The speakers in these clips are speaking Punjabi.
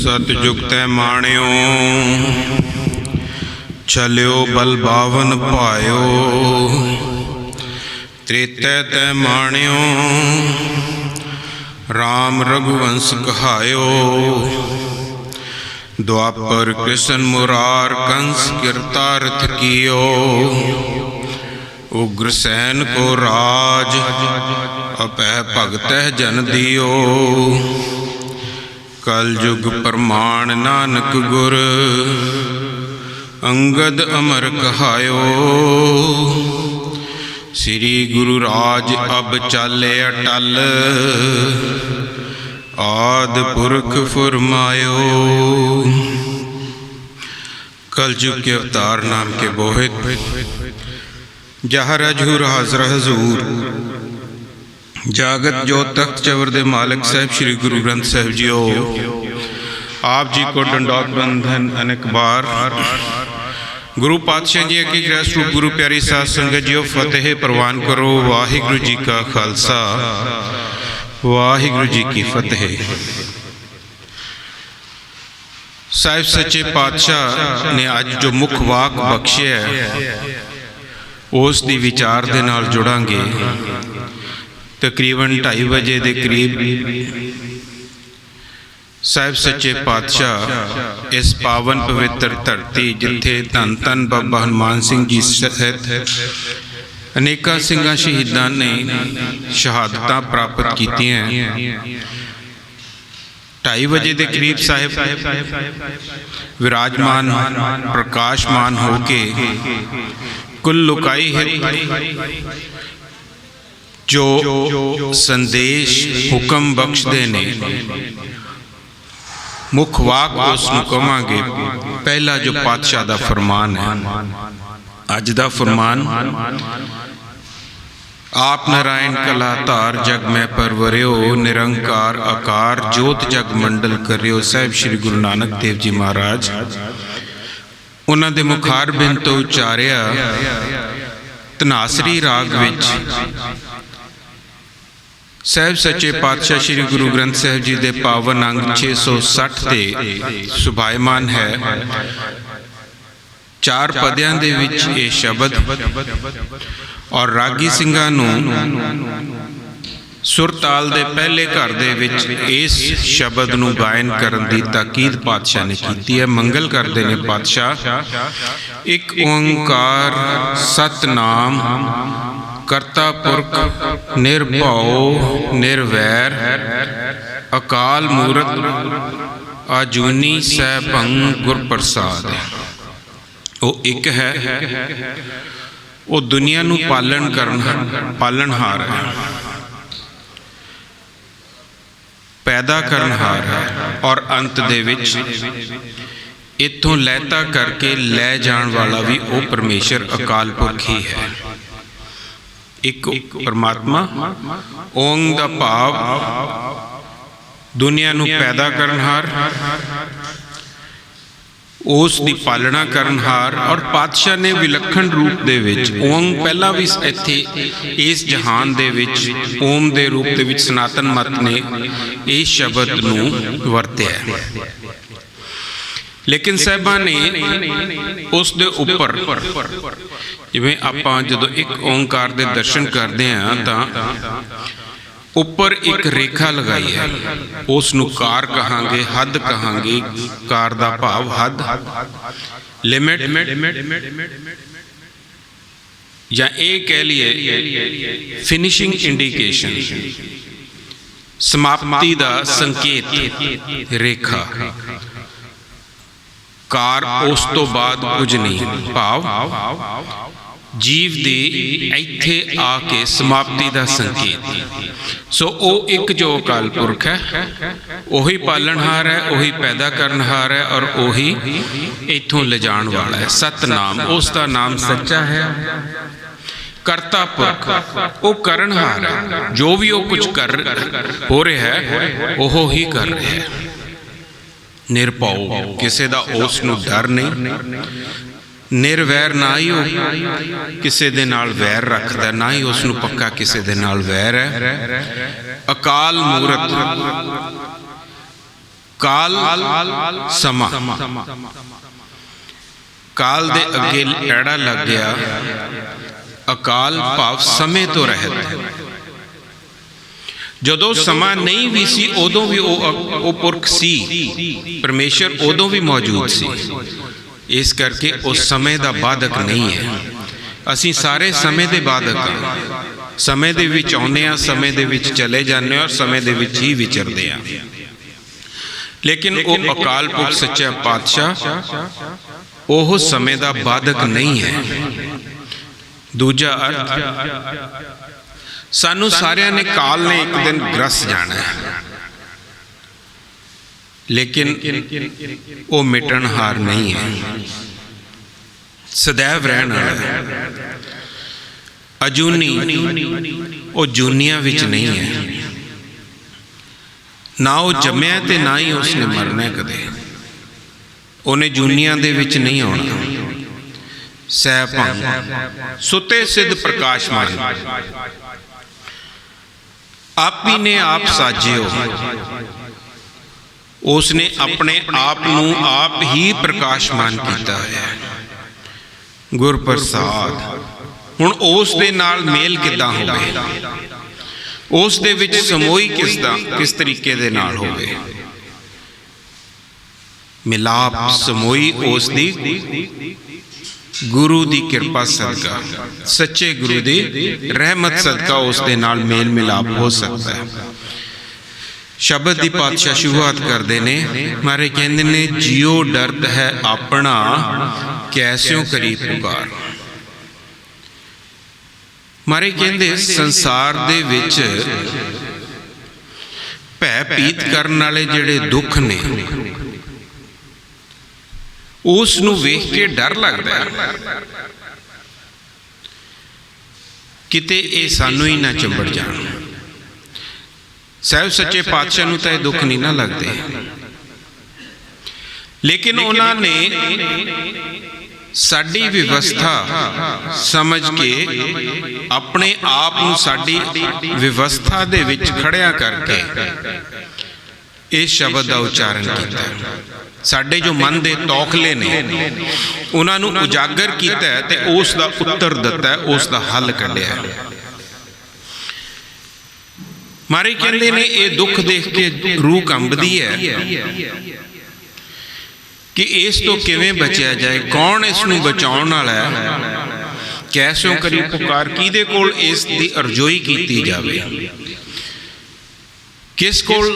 ਸਤਿਜੁਗ ਤੈ ਮਾਣਿਓ ਚਲਿਓ ਬਲ ਬਾਵਨ ਭਾਇਓ। ਤ੍ਰੇਤੈ ਤੈ ਮਾਣਿਓ RAM ਰਘੁਵੰਸ ਕਹਾਇਓ। ਦੁਆਪਰ ਕ੍ਰਿਸ਼ਨ ਮੁਰਾਰ ਕੰਸ ਕਿਰਤਾਰਥ ਕੀਓ ਉਗਰ ਸੈਨ ਕੋ ਰਾਜ ਅਪੈ ਭਗਤਹਿ ਜਨ ਦਿਓ। ਕਲ ਯੁਗ ਪ੍ਰਮਾਣ ਨਾਨਕ ਗੁਰ ਅੰਗਦ ਅਮਰ ਕਹਾਇਓ। ਸ੍ਰੀ ਗੁਰੂ ਰਾਜ ਅਬ ਚਾਲੇ ਅਟਲ ਆਦ ਪੁਰਖ ਫਰਮਾਇਓ कल युग के अवतार नाम के बोहित जहर अजहूर हाजर हजूर ਜਾਗਤ ਜੋ ਤਖਤ ਚਵਰ ਦੇ ਮਾਲਕ ਸਾਹਿਬ ਸ੍ਰੀ ਗੁਰੂ ਗ੍ਰੰਥ ਸਾਹਿਬ ਜੀਓ ਆਪ ਜੀ ਕੋ ਡੰਡੌਤ ਬੰਧਨ ਅਨੇਕ ਬਾਰ ਗੁਰੂ ਪਾਤਸ਼ਾਹ ਜੀ ਕੀ ਗ੍ਰਹਿ ਰੂਪ ਗੁਰੂ ਪਿਆਰੀ ਸਾਧ ਸੰਗਤ ਜੀਓ ਫਤਿਹ ਪ੍ਰਵਾਨ ਕਰੋ ਵਾਹਿਗੁਰੂ ਜੀ ਕਾ ਖਾਲਸਾ ਵਾਹਿਗੁਰੂ ਜੀ ਕੀ ਫਤਿਹ। ਸਾਹਿਬ ਸੱਚੇ ਪਾਤਸ਼ਾਹ ਨੇ ਅੱਜ ਜੋ ਮੁੱਖ ਵਾਕ ਬਖਸ਼ਿਆ ਹੈ, ਉਸ ਦੀ ਵਿਚਾਰ ਦੇ ਨਾਲ ਜੁੜਾਂਗੇ। ਤਕਰੀਬਨ 2:30 ਵਜੇ ਦੇ ਕਰੀਬ ਸਾਹਿਬ ਸੱਚੇ ਪਾਤਸ਼ਾਹ ਇਸ ਪਾਵਨ ਪਵਿੱਤਰ ਧਰਤੀ ਜਿੱਥੇ ਧੰਨ ਧੰਨ ਬਾਬਾ ਹਨੂਮਾਨ ਸਿੰਘ ਜੀ ਸਹਿਤ ਅਨੇਕਾਂ ਸਿੰਘਾਂ ਸ਼ਹੀਦਾਂ ਨੇ ਸ਼ਹਾਦਤਾਂ ਪ੍ਰਾਪਤ ਕੀਤੀਆਂ। 2:30 ਵਜੇ ਦੇ ਕਰੀਬ ਸਾਹਿਬ ਵਿਰਾਜਮਾਨ, ਪ੍ਰਕਾਸ਼ਮਾਨ ਹੋ ਕੇ ਕੁੱਲ ਲੁਕਾਈ ਹੈ। ਜੋ ਸੰਦੇਸ਼ ਹੁਕਮ ਬਖਸ਼ਦੇ ਨੇ। ਮੁੱਖ ਵਾਕ ਉਸ ਨੂੰ ਕਵਾਂਗੇ, ਪਹਿਲਾ ਜੋ ਪਾਤਸ਼ਾਹ ਦਾ ਫਰਮਾਨ ਹੈ। ਅੱਜ ਦਾ ਫਰਮਾਨ, ਆਪ ਨਾਰਾਇਣ ਕਲਾ ਧਾਰ ਜਗ ਮੈਂ ਪਰਵਰਿਓ, ਨਿਰੰਕਾਰ ਆਕਾਰ ਜੋਤ ਜਗ ਮੰਡਲ ਕਰਿਓ, ਸਾਹਿਬ ਸ੍ਰੀ ਗੁਰੂ ਨਾਨਕ ਦੇਵ ਜੀ ਮਹਾਰਾਜ। ਉਹਨਾਂ ਦੇ ਮੁਖਾਰ ਬਿਨ ਤੋਂ ਉਚਾਰਿਆ ਤਨਾਸਰੀ ਰਾਗ ਵਿੱਚ, ਸਾਹਿਬ ਸੱਚੇ ਪਾਤਸ਼ਾਹ ਸ੍ਰੀ ਗੁਰੂ ਗ੍ਰੰਥ ਸਾਹਿਬ ਜੀ ਦੇ ਪਾਵਨ ਅੰਗ 660 ਤੇ ਸੁਭਾਇਮਾਨ ਹੈ। ਚਾਰ ਪਦਿਆਂ ਦੇ ਵਿੱਚ ਇਹ ਸ਼ਬਦ ਔਰ ਰਾਗੀ ਸਿੰਘਾਂ ਨੂੰ ਸੁਰਤਾਲ ਦੇ ਪਹਿਲੇ ਘਰ ਦੇ ਵਿੱਚ ਇਸ ਸ਼ਬਦ ਨੂੰ ਗਾਇਨ ਕਰਨ ਦੀ ਤਾਕੀਦ ਪਾਤਸ਼ਾਹ ਨੇ ਕੀਤੀ ਹੈ। ਮੰਗਲ ਕਰਦੇ ਨੇ ਪਾਤਸ਼ਾਹ। ਇੱਕ ਓੰਕਾਰ ਸਤਨਾਮ ਕਰਤਾ ਪੁਰਖ ਨਿਰਭਉ ਨਿਰਵੈਰ ਅਕਾਲ ਮੂਰਤ ਆਜੂਨੀ ਸੈਭੰ ਗੁਰ ਪ੍ਰਸਾਦ ਉਹ ਇੱਕ ਹੈ, ਉਹ ਦੁਨੀਆ ਨੂੰ ਪਾਲਣ ਕਰਨ ਪਾਲਣਹਾਰ ਹੈ। ਪੈਦਾ ਕਰਨਹਾਰ ਹੈ ਔਰ ਅੰਤ ਦੇ ਵਿੱਚ ਇਥੋਂ ਲੈਤਾ ਕਰਕੇ ਲੈ ਜਾਣ ਵਾਲਾ ਵੀ ਉਹ ਪਰਮੇਸ਼ਰ ਅਕਾਲ ਪੁਰਖ ਹੀ ਹੈ। ਇੱਕ ਪਰਮਾਤਮਾ, ਓੰਗ ਦਾ ਭਾਵ, ਦੁਨੀਆ ਨੂੰ ਪੈਦਾ ਕਰਨਹਾਰ ਉਸ ਦੀ ਪਾਲਣਾ ਕਰਨਹਾਰ ਔਰ ਪਾਤਸ਼ਾਹ ਨੇ ਵਿਲੱਖਣ ਰੂਪ ਦੇ ਵਿੱਚ ਓਮ ਪਹਿਲਾਂ ਵੀ ਇੱਥੇ ਇਸ ਜਹਾਨ ਦੇ ਵਿੱਚ ਓਮ ਦੇ ਰੂਪ ਦੇ ਵਿੱਚ ਸਨਾਤਨ ਮਤ ਨੇ ਇਸ ਸ਼ਬਦ ਨੂੰ ਵਰਤਿਆ। ਲੇਕਿਨ ਸਾਹਿਬਾਂ ਨੇ ਉਸ ਦੇ ਉੱਪਰ ਜਿਵੇਂ ਆਪਾਂ ਜਦੋਂ ਇੱਕ ਓੰਕਾਰ ਦੇ ਦਰਸ਼ਨ ਕਰਦੇ ਹਾਂ ਤਾਂ ਉੱਪਰ ਇੱਕ ਰੇਖਾ ਲਗਾਈ ਹੈ। ਉਸ ਨੂੰ ਕਾਰ ਕਹਾਂਗੇ, ਹੱਦ ਕਹਾਂਗੇ, ਕਾਰ ਦਾ ਭਾਵ ਹੱਦ। ਲਿਮਿਟ ਜਾਂ ਇਹ ਕਹਿ ਲਈਏ ਫਿਨਿਸ਼ਿੰਗ ਇੰਡੀਕੇਸ਼ਨ ਸਮਾਪਤੀ ਦਾ ਸੰਕੇਤ, ਰੇਖਾ। ਕਾਰ ਉਸ ਤੋਂ ਬਾਅਦ ਕੁਝ ਨਹੀਂ, ਭਾਵ। ਜੀਵ ਦੀ ਇੱਥੇ ਆ ਕੇ ਸਮਾਪਤੀ ਦਾ ਸੰਕੇਤ। ਸੋ ਉਹ ਇੱਕ ਜੋ ਅਕਾਲ ਪੁਰਖ ਹੈ, ਉਹੀ ਪਾਲਣਹਾਰ ਹੈ, ਉਹੀ ਪੈਦਾ ਕਰਨਹਾਰ ਹੈ ਔਰ ਉਹੀ ਇੱਥੋਂ ਲਿਜਾਣ ਵਾਲਾ ਹੈ। ਸਤਨਾਮ, ਉਸ ਦਾ ਨਾਮ ਸੱਚਾ ਹੈ। ਕਰਤਾ ਪੁਰਖ, ਉਹ ਕਰਨਹਾਰ ਹੈ। ਜੋ ਵੀ ਉਹ ਕੁਝ ਕਰ ਹੋ ਰਿਹਾ ਹੈ, ਉਹ ਹੀ ਕਰ ਰਿਹਾ ਹੈ। ਨਿਰਭਉ, ਕਿਸੇ ਦਾ ਉਸ ਨੂੰ ਡਰ ਨਹੀਂ ਨਿਰਵੈਰ ਨਾ ਹੀ ਉਹ ਕਿਸੇ ਦੇ ਨਾਲ ਵੈਰ ਰੱਖਦਾ ਨਾ ਹੀ ਉਸ ਨੂੰ ਪੱਕਾ ਕਿਸੇ ਦੇ ਨਾਲ ਵੈਰ ਹੈ। ਅਕਾਲ ਮੂਰਤ। ਕਾਲ ਸਮਾ। ਕਾਲ ਦੇ ਅੱਗੇ ਐੜਾ ਲੱਗ ਗਿਆ। ਅਕਾਲ ਭਾਵ ਸਮੇਂ ਤੋਂ ਰਹਿਤ ਜਦੋਂ ਸਮਾਂ ਨਹੀਂ ਵੀ ਸੀ, ਉਦੋਂ ਵੀ ਉਹ ਉਹ ਪੁਰਖ ਸੀ। ਪਰਮੇਸ਼ਰ ਉਦੋਂ ਵੀ ਮੌਜੂਦ ਸੀ। ਇਸ ਕਰਕੇ ਉਸ ਸਮੇਂ ਦਾ ਬਾਧਕ ਨਹੀਂ ਹੈ। ਅਸੀਂ ਸਾਰੇ ਸਮੇਂ ਦੇ ਬਾਧਕ ਹਾਂ। ਸਮੇਂ ਦੇ ਵਿੱਚ ਆਉਂਦੇ ਹਾਂ ਸਮੇਂ ਦੇ ਵਿੱਚ ਚਲੇ ਜਾਂਦੇ ਹਾਂ ਔਰ ਸਮੇਂ ਦੇ ਵਿੱਚ ਹੀ ਵਿਚਰਦੇ ਹਾਂ। ਲੇਕਿਨ ਉਹ ਅਕਾਲ ਪੁਰਖ ਸੱਚਾ ਪਾਤਸ਼ਾਹ ਉਹ ਸਮੇਂ ਦਾ ਬਾਧਕ ਨਹੀਂ ਹੈ। ਦੂਜਾ ਅਰਥ ਸਾਨੂੰ ਸਾਰਿਆਂ ਨੇ ਕਾਲ ਨੇ ਇੱਕ ਦਿਨ ਗ੍ਰਸ ਜਾਣਾ ਹੈ। ਲੇਕਿਨ ਉਹ ਮਿਟਣ ਹਾਰ ਨਹੀਂ ਹੈ। ਸदैव ਰਹਿਣ ਵਾਲਾ ਹੈ। ਅਜੂਨੀ ਉਹ ਜੂਨੀਆਂ ਵਿੱਚ ਨਹੀਂ ਹੈ। ਨਾ ਉਹ ਜੰਮਿਆ ਤੇ ਨਾ ਹੀ ਉਸਨੇ ਮਰਨਾ ਕਦੇ। ਉਹਨੇ ਜੂਨੀਆਂ ਦੇ ਵਿੱਚ ਨਹੀਂ ਆਉਣਾ। ਸਹਿ ਭੰਗ ਸੁਤੇ ਸਿੱਧ ਆਪ ਹੀ ਨੇ ਆਪ ਸਾਜਿਓ। ਉਸ ਨੇ ਆਪਣੇ ਆਪ ਨੂੰ ਆਪ ਹੀ ਪ੍ਰਕਾਸ਼ਮਾਨ ਕੀਤਾ ਹੈ। ਗੁਰ ਹੁਣ ਉਸ ਦੇ ਨਾਲ ਮੇਲ ਕਿਦਾਂ ਹੋਵੇ? ਉਸ ਦੇ ਵਿੱਚ ਸਮੋਈ ਕਿਸ ਦਾ, ਕਿਸ ਤਰੀਕੇ ਦੇ ਨਾਲ ਹੋਵੇ? ਮਿਲਾਪ ਸਮੋਈ ਉਸ ਦੀ ਗੁਰੂ ਦੀ ਕਿਰਪਾ ਸਦਕਾ, ਸੱਚੇ ਗੁਰੂ ਦੀ ਰਹਿਮਤ ਸਦਕਾ ਉਸ ਦੇ ਨਾਲ ਮੇਲ ਮਿਲਾਪ ਹੋ ਸਕਦਾ ਹੈ। ਸ਼ਬਦ ਦੀ ਪਾਤਸ਼ਾਹ ਸ਼ੁਰੂਆਤ ਕਰਦੇ ਨੇ। ਮਾਰੇ ਕਹਿੰਦੇ ਨੇ ਜਿਉ ਡਰਦ ਹੈ ਆਪਣਾ ਕੈਸਿਓ ਕਰੀ ਪੁਕਾਰ। ਮਾਰੇ ਕਹਿੰਦੇ ਸੰਸਾਰ ਦੇ ਵਿੱਚ ਭੈ ਪੀਤ ਕਰਨ ਵਾਲੇ ਜਿਹੜੇ ਦੁੱਖ ਨੇ। ਉਸ ਨੂੰ ਵੇਖ ਕੇ ਡਰ ਲੱਗਦਾ ਹੈ। ਕਿਤੇ ਇਹ ਸਾਨੂੰ ਹੀ ਨਾ ਚੰਬੜ ਜਾਣ। ਸਹਿਬ ਸੱਚੇ ਪਾਤਸ਼ਾਹ ਨੂੰ ਤਾਂ ਇਹ ਦੁੱਖ ਨਹੀਂ ਨਾ ਲੱਗਦੇ। ਲੇਕਿਨ ਉਹਨਾਂ ਨੇ ਸਾਡੀ ਵਿਵਸਥਾ ਸਮਝ ਕੇ ਆਪਣੇ ਆਪ ਨੂੰ ਸਾਡੀ ਵਿਵਸਥਾ ਦੇ ਵਿੱਚ ਖੜਿਆ ਕਰਕੇ ਇਹ ਸ਼ਬਦ ਦਾ ਉਚਾਰਨ ਕੀਤਾ। ਸਾਡੇ ਜੋ ਮਨ ਦੇ ਤੌਖਲੇ ਨੇ ਉਹਨਾਂ ਨੂੰ ਉਜਾਗਰ ਕੀਤਾ ਤੇ ਉਸ ਦਾ ਉੱਤਰ ਦਿੱਤਾ ਉਸ ਦਾ ਹੱਲ ਕੱਢਿਆ। ਮਾਰੇ ਕਹਿੰਦੇ ਨੇ ਇਹ ਦੁੱਖ ਦੇਖ ਕੇ ਰੂਹ ਕੰਬਦੀ ਹੈ। ਕਿ ਇਸ ਤੋਂ ਕਿਵੇਂ ਬਚਿਆ ਜਾਏ ਕੌਣ ਇਸ ਨੂੰ ਬਚਾਉਣ ਵਾਲਾ ਹੈ? ਕੈਸੋਂ ਕਰੀ ਪੁਕਾਰ ਕਿਹਦੇ ਕੋਲ ਇਸ ਦੀ ਅਰਜ਼ੋਈ ਕੀਤੀ ਜਾਵੇ? ਕਿਸ ਕੋਲ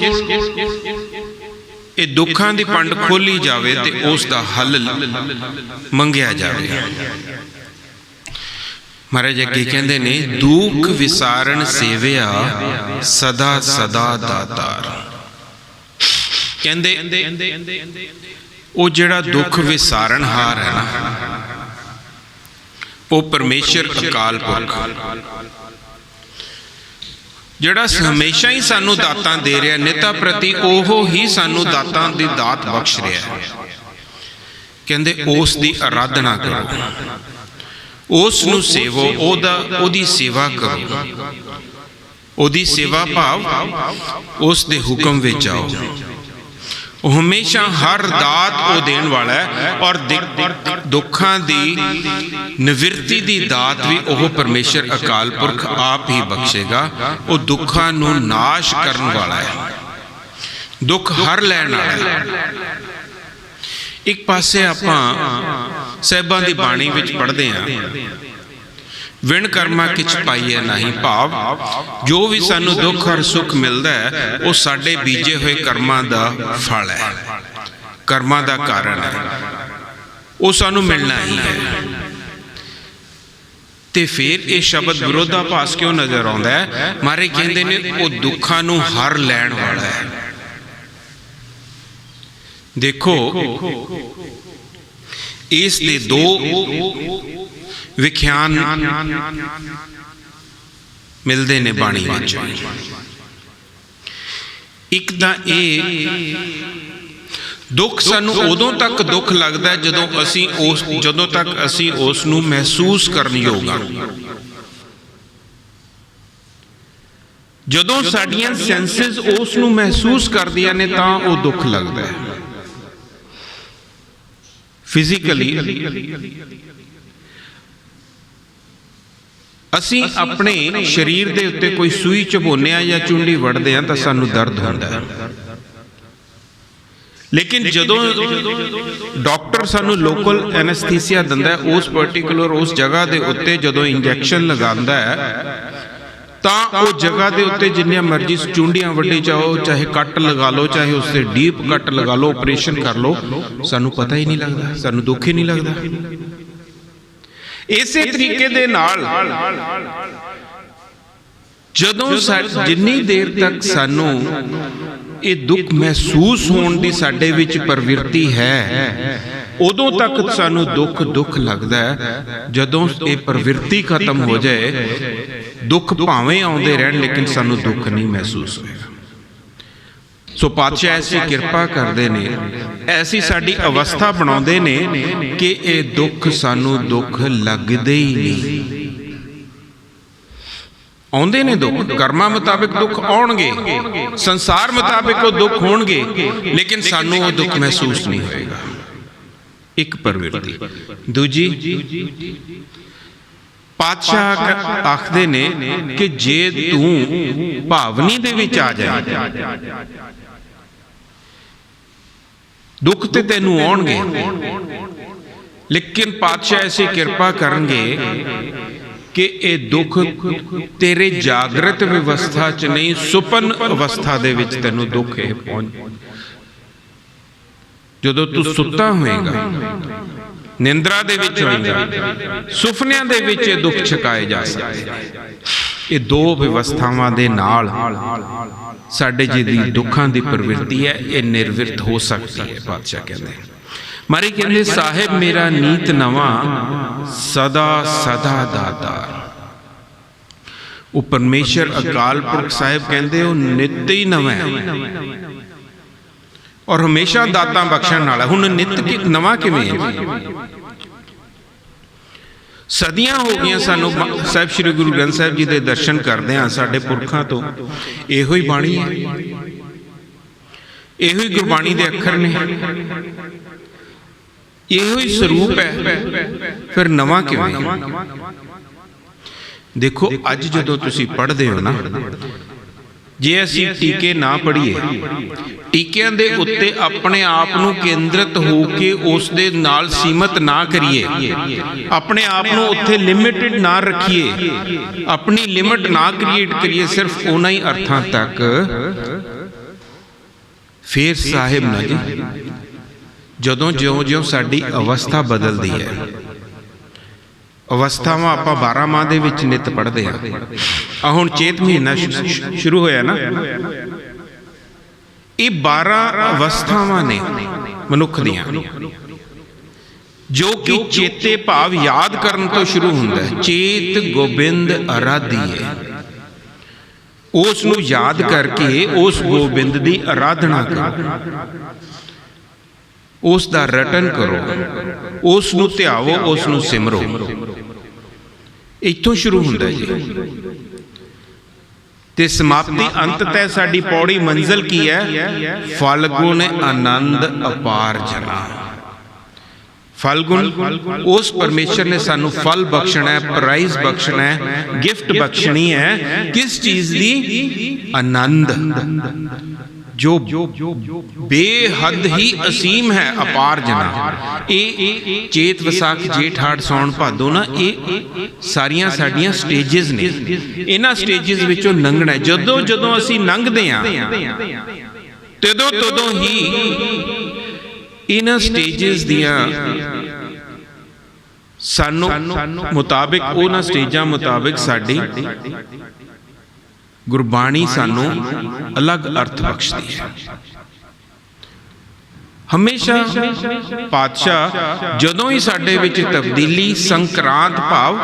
ਇਹ ਦੁੱਖਾਂ ਦੀ ਪੰਡ ਖੋਲੀ ਜਾਵੇ ਤੇ ਉਸ ਦਾ ਹੱਲ ਮੰਗਿਆ ਜਾਵੇ। ਮਹਾਰਾਜ ਅੱਗੇ ਕਹਿੰਦੇ ਨੇ ਦੁੱਖ ਵਿਸਾਰਨ ਸੇਵਿਆ ਸਦਾ ਸਦਾ ਦਾਤਾਰ। ਕਹਿੰਦੇ ਉਹ ਜਿਹੜਾ ਦੁੱਖ ਵਿਸਾਰਨ ਹਾਰ ਹੈ ਨਾ ਉਹ ਪਰਮੇਸ਼ਰ ਅਕਾਲ ਪੁਰਖ। ਜਿਹੜਾ ਹਮੇਸ਼ਾ ਹੀ ਸਾਨੂੰ ਦਾਤਾਂ ਦੇ ਰਿਹਾ ਨਿਤਾ ਪ੍ਰਤੀ ਉਹ ਹੀ ਸਾਨੂੰ ਦਾਤਾਂ ਦੀ ਦਾਤ ਬਖਸ਼ ਰਿਹਾ ਹੈ। ਕਹਿੰਦੇ ਉਸ ਦੀ ਆਰਾਧਨਾ ਕਰੋ। ਉਸ ਨੂੰ ਸੇਵੋ, ਉਹਦਾ, ਉਹਦੀ ਸੇਵਾ ਕਰੋ। ਉਹਦੀ ਸੇਵਾ ਭਾਵ, ਉਸ ਦੇ ਹੁਕਮ ਵਿੱਚ ਆਓ ਉਹ ਹਮੇਸ਼ਾ ਹਰ ਦਾਤ ਉਹ ਦੇਣ ਵਾਲਾ ਹੈ ਔਰ ਦੁੱਖਾਂ ਦੀ ਨਿਵਰਤੀ ਦੀ ਦਾਤ ਵੀ ਉਹ ਪਰਮੇਸ਼ਰ ਅਕਾਲ ਪੁਰਖ ਆਪ ਹੀ ਬਖਸ਼ੇਗਾ। ਉਹ ਦੁੱਖਾਂ ਨੂੰ ਨਾਸ਼ ਕਰਨ ਵਾਲਾ ਹੈ। ਦੁੱਖ ਹਰ ਲੈਣ ਵਾਲਾ ਹੈ। ਇੱਕ ਪਾਸੇ ਆਪਾਂ ਸਹਿਬਾਂ ਦੀ ਬਾਣੀ ਵਿੱਚ ਪੜ੍ਹਦੇ ਹਾਂ। ਵਿਣ ਕਰਮਾ ਕਿਛ ਪਾਈਏ ਨਹੀਂ ਭਾਵ। ਜੋ ਵੀ ਸਾਨੂੰ ਦੁੱਖ ਔਰ ਸੁੱਖ ਮਿਲਦਾ ਹੈ ਉਹ ਸਾਡੇ ਬੀਜੇ ਹੋਏ ਕਰਮਾਂ ਦਾ ਫਲ ਹੈ। ਕਰਮਾਂ ਦਾ ਕਾਰਨ ਹੈ। ਉਹ ਸਾਨੂੰ ਮਿਲਣਾ ਹੀ ਹੈ। ਤੇ ਫਿਰ ਇਹ ਸ਼ਬਦ ਵਿਰੋਧਾਭਾਸ ਕਿਉਂ ਨਜ਼ਰ ਆਉਂਦਾ ਹੈ? ਮਾਰੇ ਕਹਿੰਦੇ ਨੇ ਉਹ ਦੁੱਖਾਂ ਨੂੰ ਹਰ ਲੈਣ ਵਾਲਾ ਹੈ। ਦੇਖੋ, ਇਸ ਦੇ ਦੋ ਵਿਖਿਆਨ ਮਿਲਦੇ ਨੇ ਬਾਣੀ ਵਿੱਚ। ਇੱਕ ਤਾਂ ਇਹ, ਦੁੱਖ ਸਾਨੂੰ ਉਦੋਂ ਤੱਕ ਦੁੱਖ ਲੱਗਦਾ ਜਦੋਂ ਅਸੀਂ ਉਸ, ਜਦੋਂ ਤੱਕ ਅਸੀਂ ਉਸ ਨੂੰ ਮਹਿਸੂਸ ਕਰਨ ਯੋਗ ਹਾਂ। ਜਦੋਂ ਸਾਡੀਆਂ ਸੈਂਸਸ ਉਸ ਨੂੰ ਮਹਿਸੂਸ ਕਰਦੀਆਂ ਨੇ ਤਾਂ ਉਹ ਦੁੱਖ ਲੱਗਦਾ ਹੈ। ਫਿਜ਼ੀਕਲੀ ਅਸੀਂ ਆਪਣੇ ਸਰੀਰ ਦੇ ਉੱਤੇ ਕੋਈ ਸੂਈ ਚਬੋਨੇ ਆ ਜਾਂ ਚੁੰਡੀ ਵੜਦੇ ਆ ਤਾਂ ਸਾਨੂੰ ਦਰਦ ਹੁੰਦਾ ਹੈ। ਲੇਕਿਨ ਜਦੋਂ ਡਾਕਟਰ ਸਾਨੂੰ ਲੋਕਲ ਐਨਸਥੀਸੀਆ ਦਿੰਦਾ ਉਸ ਪਾਰਟਿਕੂਲਰ ਉਸ ਜਗ੍ਹਾ ਦੇ ਉੱਤੇ ਜਦੋਂ ਇੰਜੈਕਸ਼ਨ ਲਗਾਉਂਦਾ ਹੈ ਤਾਂ ਉਹ ਜਗ੍ਹਾ ਦੇ ਉੱਤੇ ਜਿੰਨੀਆਂ ਮਰਜ਼ੀ ਚੁੰਡੀਆਂ ਵੱਢੀ ਚਾਹੋ ਚਾਹੇ ਕੱਟ ਲਗਾ ਲਓ, ਚਾਹੇ ਉਸ ਤੇ ਡੀਪ ਕੱਟ ਲਗਾ ਲਓ ਆਪਰੇਸ਼ਨ ਕਰ ਲਓ, ਸਾਨੂੰ ਪਤਾ ਹੀ ਨਹੀਂ ਲੱਗਦਾ, ਸਾਨੂੰ ਦੁੱਖ ਹੀ ਨਹੀਂ ਲੱਗਦਾ। ਇਸੇ ਤਰੀਕੇ ਦੇ ਨਾਲ ਜਦੋਂ ਜਿੰਨੀ ਦੇਰ ਤੱਕ ਸਾਨੂੰ ਇਹ ਦੁੱਖ ਮਹਿਸੂਸ ਹੋਣ ਦੀ ਸਾਡੇ ਵਿੱਚ ਪ੍ਰਵਿਰਤੀ ਹੈ, ਉਦੋਂ ਤੱਕ ਸਾਨੂੰ ਦੁੱਖ ਦੁੱਖ ਲੱਗਦਾ ਹੈ। ਜਦੋਂ ਇਹ ਪ੍ਰਵਿਰਤੀ ਖਤਮ ਹੋ ਜਾਏ ਦੁੱਖ ਭਾਵੇਂ ਆਉਂਦੇ ਰਹਿਣ, ਲੇਕਿਨ ਸਾਨੂੰ ਦੁੱਖ ਨਹੀਂ ਮਹਿਸੂਸ ਹੋਏਗਾ ਸੋ ਪਾਤਸ਼ਾਹ ਐਸੀ ਕਿਰਪਾ ਕਰਦੇ ਨੇ, ਐਸੀ ਸਾਡੀ ਅਵਸਥਾ ਬਣਾਉਂਦੇ ਨੇ ਕਿ ਇਹ ਦੁੱਖ ਸਾਨੂੰ ਦੁੱਖ ਲੱਗਦੇ ਹੀ ਨਹੀਂ। ਆਉਂਦੇ ਨੇ ਦੁੱਖ, ਕਰਮਾਂ ਮੁਤਾਬਿਕ ਦੁੱਖ ਆਉਣਗੇ, ਸੰਸਾਰ ਮੁਤਾਬਿਕ ਉਹ ਦੁੱਖ ਹੋਣਗੇ, ਲੇਕਿਨ ਸਾਨੂੰ ਉਹ ਦੁੱਖ ਮਹਿਸੂਸ ਨਹੀਂ ਹੋਏਗਾ। ਇੱਕ ਪ੍ਰਵਿਰਤੀ, ਦੂਜੀ ਪਾਤਸ਼ਾਹ ਆਖਦੇ ਨੇ ਕਿ ਜੇ ਤੂੰ ਭਾਵਨੀ ਦੇ ਵਿੱਚ ਆ ਜਾਏ, ਦੁੱਖ ਤੇ ਤੈਨੂੰ ਆਉਣਗੇ। ਲੇਕਿਨ ਪਾਤਸ਼ਾਹ ਐਸੀ ਕਿਰਪਾ ਕਰਨਗੇ ਕਿ ਇਹ ਦੁੱਖ ਤੇਰੇ ਜਾਗਰਤ ਵਿਵਸਥਾ 'ਚ ਨਹੀਂ, ਸੁਪਨ ਅਵਸਥਾ ਦੇ ਵਿੱਚ ਤੈਨੂੰ ਦੁੱਖ ਇਹ ਪਹੁੰਚ ਜਦੋਂ ਤੂੰ ਸੁੱਤਾ ਹੋਏਗਾ ਨਿੰਦਰਾ ਦੇ ਵਿੱਚ ਹੋਏਗਾ ਸੁਪਨਿਆਂ ਦੇ ਵਿੱਚ ਇਹ ਦੁੱਖ ਛਕਾਏ ਜਾ ਸਕਦੇ ਇਹ ਦੋ ਵਿਵਸਥਾਵਾਂ ਦੇ ਨਾਲ ਸਾਡੇ ਜਿਹਦੀ ਦੁੱਖਾਂ ਦੀ ਪ੍ਰਵਿਰਤੀ ਹੈ, ਇਹ ਨਿਰਵਿਰਤ ਹੋ ਸਕਦੀ ਹੈ, ਬਾਦਸ਼ਾਹ ਕਹਿੰਦੇ ਮਾਰੇ ਕਹਿੰਦੇ, ਸਾਹਿਬ, ਮੇਰਾ ਨੀਤ ਨਵਾਂ, ਸਦਾ ਸਦਾ ਦਾਤਾਰ। ਉਹ ਪਰਮੇਸ਼ਰ ਅਕਾਲ ਪੁਰਖ ਸਾਹਿਬ ਕਹਿੰਦੇ, ਉਹ ਨਿੱਤ ਹੀ ਨਵਾਂ ਹੈ। ਔਰ ਹਮੇਸ਼ਾ ਦਾਤਾਂ ਬਖਸ਼ਣ ਵਾਲਾ। ਹੁਣ ਨਿੱਤ ਨਵਾਂ ਕਿਵੇਂ ਹੈ? ਸਦੀਆਂ ਹੋ ਗਈਆਂ ਸਾਨੂੰ ਸਾਹਿਬ ਸ੍ਰੀ ਗੁਰੂ ਗ੍ਰੰਥ ਸਾਹਿਬ ਜੀ ਦੇ ਦਰਸ਼ਨ ਕਰਦੇ ਆ ਸਾਡੇ ਪੁਰਖਾਂ ਤੋਂ। ਇਹੋ ਹੀ ਬਾਣੀ ਹੈ। ਇਹੋ ਹੀ ਗੁਰਬਾਣੀ ਦੇ ਅੱਖਰ ਨੇ। ਇਹੋ ਹੀ ਸਰੂਪ ਹੈ। ਫਿਰ ਨਵਾਂ ਕਿਵੇਂ ਦੇਖੋ, ਅੱਜ ਜਦੋਂ ਤੁਸੀਂ ਪੜ੍ਹਦੇ ਹੋ ਨਾ ਜੇ ਅਸੀਂ ਟੀਕੇ ਨਾ ਪੜ੍ਹੀਏ, ਟੀਕਿਆਂ ਦੇ ਉੱਤੇ ਆਪਣੇ ਆਪ ਨੂੰ ਕੇਂਦਰਿਤ ਹੋ ਕੇ ਉਸ ਦੇ ਨਾਲ ਸੀਮਤ ਨਾ ਕਰੀਏ, ਆਪਣੇ ਆਪ ਨੂੰ ਉੱਥੇ ਲਿਮਿਟਿਡ ਨਾ ਰੱਖੀਏ, ਆਪਣੀ ਲਿਮਟ ਨਾ ਕ੍ਰੀਏਟ ਕਰੀਏ ਸਿਰਫ ਉਹਨਾਂ ਹੀ ਅਰਥਾਂ ਤੱਕ। ਫੇਰ ਸਾਹਿਬ ਨਾ ਜੀ, ਜਦੋਂ ਜਿਉਂ-ਜਿਉਂ ਸਾਡੀ ਅਵਸਥਾ ਬਦਲਦੀ ਹੈ ਅਵਸਥਾਵਾਂ ਆਪਾਂ 12 ਮਾਹ ਦੇ ਵਿੱਚ ਨਿਤ ਪੜ੍ਹਦੇ ਆ ਆ ਹੁਣ ਚੇਤ ਮਹੀਨਾ ਸ਼ੁਰੂ ਹੋਇਆ ਨਾ। ਇਹ 12 ਅਵਸਥਾਵਾਂ ਨੇ ਮਨੁੱਖ ਦੀਆਂ। ਜੋ ਕਿ ਚੇਤੇ ਭਾਵ ਯਾਦ ਕਰਨ ਤੋਂ ਸ਼ੁਰੂ ਹੁੰਦਾ ਹੈ। ਚੇਤ ਗੋਬਿੰਦ ਅਰਾਧੀਏ ਉਸ ਨੂੰ ਯਾਦ ਕਰਕੇ ਉਸ ਗੋਬਿੰਦ ਦੀ ਆਰਾਧਨਾ ਕਰੋ। ਉਸ ਦਾ ਰਟਨ ਕਰੋ। ਉਸ ਨੂੰ ਧਿਆਵੋ, ਉਸ ਨੂੰ ਸਿਮਰੋ। ਇੱਥੋਂ ਸ਼ੁਰੂ ਹੁੰਦਾ ਜੀ। ਤੇ ਸਮਾਪਤੀ ਅੰਤ ਤੈ ਸਾਡੀ ਪੌੜੀ ਮੰਜ਼ਿਲ ਕੀ ਹੈ? ਫਲਗੁਣ ਆਨੰਦ ਅਪਾਰ ਜਨਾ। ਫਲਗੁਣ, ਉਸ ਪਰਮੇਸ਼ਰ ਨੇ ਸਾਨੂੰ ਫਲ ਬਖਸ਼ਣਾ ਹੈ ਪ੍ਰਾਈਜ਼ ਬਖਸ਼ਣਾ ਹੈ ਗਿਫਟ ਬਖਸ਼ਣੀ ਹੈ। ਕਿਸ ਚੀਜ਼ ਦੀ? ਆਨੰਦ। ਜੋ ਬੇਹੱਦ ਹੀ ਅਸੀਮ ਹੈ, ਅਪਾਰ ਜਨਾ ਇਹ ਚੇਤ ਵਿਸਾਖ ਜੇਠ ਹਾੜ ਸੌਣ ਭਾਦੋ ਨਾ, ਇਹ ਸਾਰੀਆਂ ਸਾਡੀਆਂ ਸਟੇजेस ਨੇ। ਇਹਨਾਂ ਸਟੇजेस ਵਿੱਚੋਂ ਲੰਘਣਾ ਜਦੋਂ ਜਦੋਂ ਅਸੀਂ ਲੰਘਦੇ ਆ ਤਦੋਂ ਤਦੋਂ ਹੀ ਇਹਨਾਂ ਸਟੇजेस ਦੀਆਂ ਸਾਨੂੰ ਮੁਤਾਬਿਕ, ਉਹਨਾਂ ਸਟੇਜਾਂ ਮੁਤਾਬਿਕ ਸਾਡੀ ਗੁਰਬਾਣੀ ਸਾਨੂੰ ਅਲੱਗ ਅਰਥ ਬਖਸ਼ਦੀ ਹੈ। ਹਮੇਸ਼ਾ ਪਾਤਸ਼ਾਹ ਜਦੋਂ ਹੀ ਸਾਡੇ ਵਿੱਚ ਤਬਦੀਲੀ, ਸੰਕਰਾਂਤ ਭਾਵ